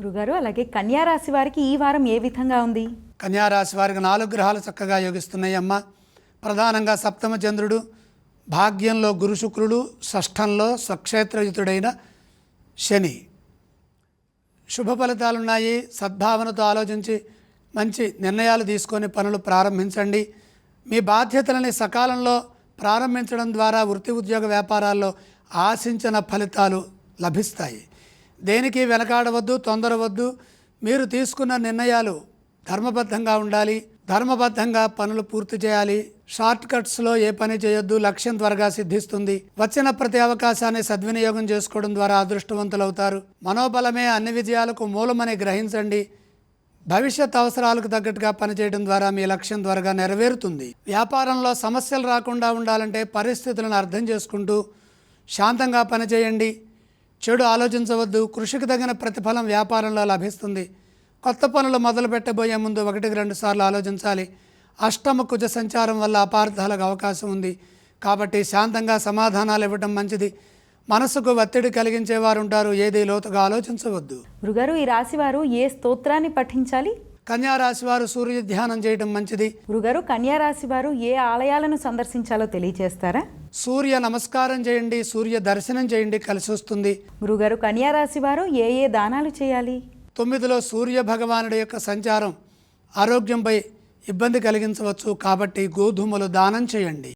గురుగారు అలాగే కన్యారాశి వారికి ఈ వారం ఏ విధంగా ఉంది? కన్యారాశి వారికి నాలుగు గ్రహాలు చక్కగా యోగిస్తున్నాయి అమ్మ. ప్రధానంగా సప్తమ చంద్రుడు భాగ్యంలో గురు శుక్రుడు షష్ఠంలో స్వక్షేత్రయుతుడైన శని. శుభ ఫలితాలున్నాయి. సద్భావనతో ఆలోచించి మంచి నిర్ణయాలు తీసుకొని పనులు ప్రారంభించండి. మీ బాధ్యతలని సకాలంలో ప్రారంభించడం ద్వారా వృత్తి ఉద్యోగ వ్యాపారాల్లో ఆశించిన ఫలితాలు లభిస్తాయి. దేనికి వెనకాడవద్దు తొందరవద్దు. మీరు తీసుకున్న నిర్ణయాలు ధర్మబద్ధంగా ఉండాలి. ధర్మబద్ధంగా పనులు పూర్తి చేయాలి. షార్ట్ కట్స్లో ఏ పని చేయొద్దు లక్ష్యం త్వరగా సిద్ధిస్తుంది. వచ్చిన ప్రతి అవకాశాన్ని సద్వినియోగం చేసుకోవడం ద్వారా అదృష్టవంతులవుతారు. మనోబలమే అన్ని విజయాలకు మూలమని గ్రహించండి. భవిష్యత్ అవసరాలకు తగ్గట్టుగా పనిచేయడం ద్వారా మీ లక్ష్యం త్వరగా నెరవేరుతుంది. వ్యాపారంలో సమస్యలు రాకుండా ఉండాలంటే పరిస్థితులను అర్థం చేసుకుంటూ శాంతంగా పనిచేయండి. చెడు ఆలోచించవద్దు కృషికి తగిన ప్రతిఫలం వ్యాపారంలో లభిస్తుంది. కొత్త పనులు మొదలు పెట్టబోయే ముందు ఒకటికి రెండు సార్లు ఆలోచించాలి. అష్టమ కుజ సంచారం వల్ల అపార్థాలకు అవకాశం ఉంది. కాబట్టి శాంతంగా సమాధానాలు ఇవ్వడం మంచిది. మనసుకు ఒత్తిడి కలిగించేవారు ఉంటారు ఏది లోతుగా ఆలోచించవద్దు. గురుగారు ఈ రాశి వారు ఏ స్తోత్రాన్ని పఠించాలి? కన్యా రాశి వారు సూర్య ధ్యానం చేయడం మంచిది. గురుగారు కన్యా రాశి వారు ఏ ఆలయాలను సందర్శించాలో తెలియచేస్తారా? సూర్య నమస్కారం చేయండి సూర్య దర్శనం చేయండి కలిసి వస్తుంది గురుగారు కన్యా రాశి వారు ఏ ఏ దానాలు చేయాలి? తొమ్మిదిలో సూర్య భగవానుడి యొక్క సంచారం ఆరోగ్యంపై ఇబ్బంది కలిగించవచ్చు కాబట్టి గోధుమలు దానం చేయండి.